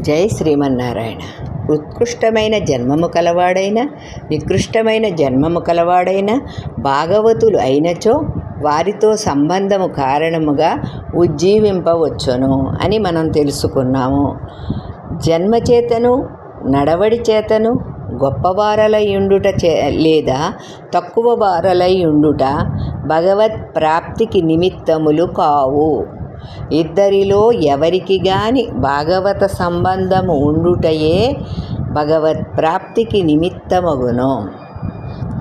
జై శ్రీమన్నారాయణ. ఉత్కృష్టమైన జన్మము కలవాడైన నికృష్టమైన జన్మము కలవాడైన భాగవతులు అయినచో వారితో సంబంధము కారణముగా ఉజ్జీవింపవచ్చును అని మనం తెలుసుకున్నాము. జన్మచేతను నడవడి చేతను గొప్పవారలయుండుట చే లేదా తక్కువ వారలై ఉండుట భగవత్ ప్రాప్తికి నిమిత్తములు కావు. ఇద్దరిలో ఎవరికి గాని భాగవత సంబంధము ఉండుటయే భగవత్ ప్రాప్తికి నిమిత్తమగును.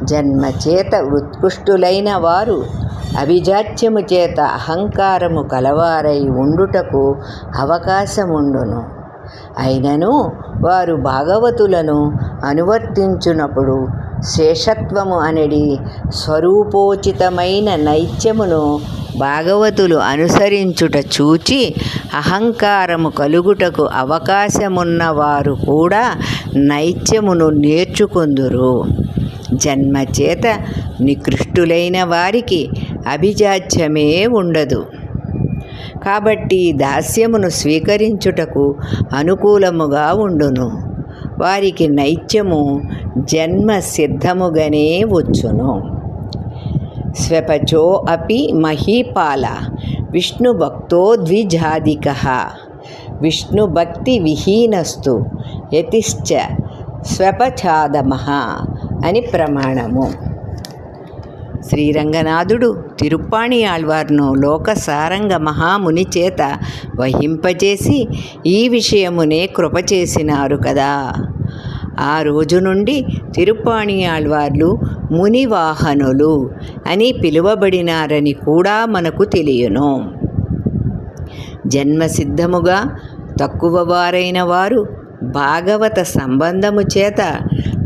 జన్మచేత ఉత్కృష్టులైన వారు అభిజాత్యము చేత అహంకారము కలవారై ఉండుటకు అవకాశముండును. అయినను వారు భాగవతులను అనువర్తించునప్పుడు శేషత్వము అనేది స్వరూపోచితమైన నైత్యమును భాగవతులు అనుసరించుట చూచి అహంకారము కలుగుటకు అవకాశమున్నవారు కూడా నైత్యమును నేర్చుకుందురు. జన్మచేత నికృష్టులైన వారికి అభిజాత్యమే ఉండదు. కాబట్టి దాస్యమును స్వీకరించుటకు అనుకూలముగా ఉండును. వారికి నైత్యము జన్మ సిద్ధముగానే వచ్చును. స్వపచో అపి మహీపాల. విష్ణుభక్తో ద్విజాదిక. విష్ణుభక్తి విహీనస్తు. యతిశ్చ స్వపఛాదమ అని ప్రమాణము. శ్రీరంగనాథుడు తిరుప్పాణి ఆళ్వార్ను లోకసారంగ మహాముని చేత వహింపచేసి ఈ విషయమునే కృప చేసినారు కదా. ఆ రోజు నుండి తిరుప్పాణి ఆళ్వార్లు మునివాహనులు అని పిలువబడినారని కూడా మనకు తెలియను. జన్మసిద్ధముగా తక్కువ వారైన వారు భాగవత సంబంధము చేత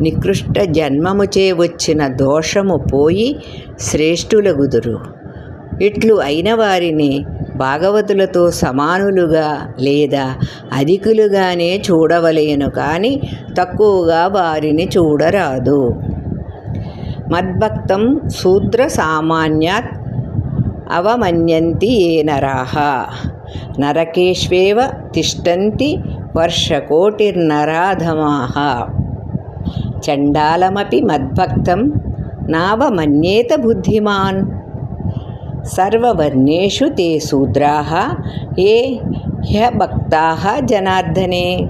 నికృష్ట జన్మముచే వచ్చిన దోషము పోయి శ్రేష్ఠులగుదురు. ఇట్లు అయిన వారిని భాగవతులతో సమానులుగా లేదా అధికులుగానే చూడవలేను కానీ తక్కువగా వారిని చూడరాదు. మద్భక్తం శూద్ర సామాన్యాత్ అవమన్యంతి ఏ నరాహ నరకేష్వేవ తిష్టంతి వర్షకోటిర్నరాధమాహ చండాలమపి మద్భక్తం నావమన్యేత బుద్ధిమాన్. సర్వవర్ణేషు తే శూద్రాः ఏ హ్యభక్తాः జనార్దనే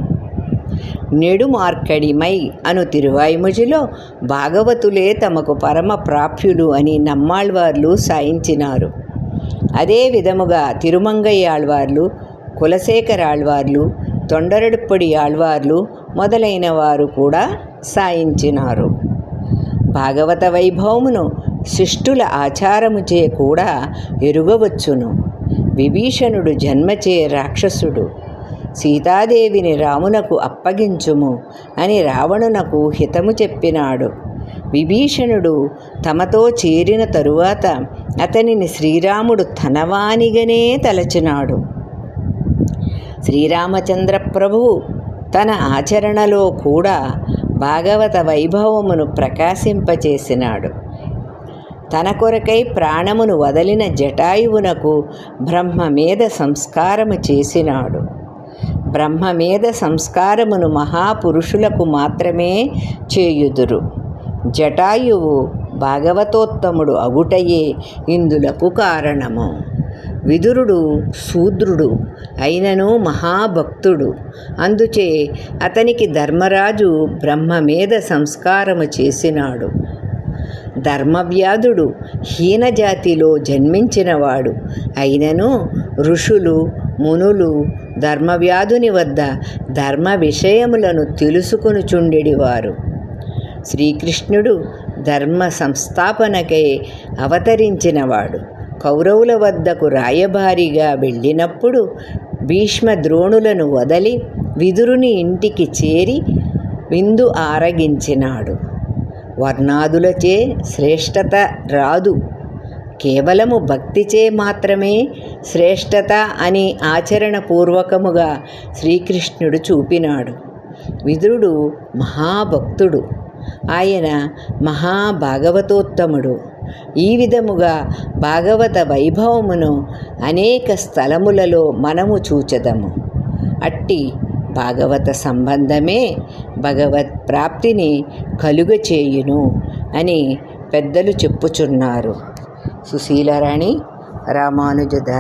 నెడు మార్కడిమై అను తిరువాయిముజిలో భాగవతులే తమకు పరమ ప్రాప్యులు అని నమ్మాళ్వార్లు సాయించినారు. అదే విధముగా తిరుమంగయ్య ఆళ్వార్లు కులశేఖర తొండరడుప్పొడి ఆళ్వార్లు మొదలైన వారు కూడా సాయించినారు. భాగవత వైభవమును శిష్టుల ఆచారముచే కూడా ఎరుగవచ్చును. విభీషణుడు జన్మచే రాక్షసుడు. సీతాదేవిని రామునకు అప్పగించుము అని రావణునకు హితము చెప్పినాడు. విభీషణుడు తమతో చేరిన తరువాత అతనిని శ్రీరాముడు తనవానిగనే తలచినాడు. శ్రీరామచంద్ర ప్రభువు తన ఆచరణలో కూడా భాగవత వైభవమును ప్రకాశింపచేసినాడు. తన కొరకై ప్రాణమును వదలిన జటాయువునకు బ్రహ్మమేధ సంస్కారము చేసినాడు. బ్రహ్మమేధ సంస్కారమును మహాపురుషులకు మాత్రమే చేయుదురు. జటాయువు భాగవతోత్తముడు అగుటయే ఇందులకు కారణము. విదురుడు శూద్రుడు అయినను మహాభక్తుడు. అందుచే అతనికి ధర్మరాజు బ్రహ్మమేధ సంస్కారము చేసినాడు. ధర్మవ్యాధుడు హీనజాతిలో జన్మించినవాడు. అయినను ఋషులు మునులు ధర్మవ్యాధుని వద్ద ధర్మ విషయములను తెలుసుకొనుచుండెడివారు. శ్రీకృష్ణుడు ధర్మ సంస్థాపనకై అవతరించినవాడు. కౌరవుల వద్దకు రాయబారిగా వెళ్ళినప్పుడు భీష్మ ద్రోణులను వదలి విదురుని ఇంటికి చేరి విందు ఆరగించినాడు. వర్ణాదులచే శ్రేష్టత రాదు. కేవలము భక్తిచే మాత్రమే శ్రేష్టత అని ఆచరణపూర్వకముగా శ్రీకృష్ణుడు చూపినాడు. విదురుడు మహాభక్తుడు. ఆయన మహాభాగవతోత్తముడు. ఈ విధముగా భాగవత వైభవమును అనేక స్థలములలో మనము చూచెదము. అట్టి భాగవత సంబంధమే భగవత్ ప్రాప్తిని కలుగచేయును అని పెద్దలు చెప్పుచున్నారు. సుశీలరాణి రామానుజ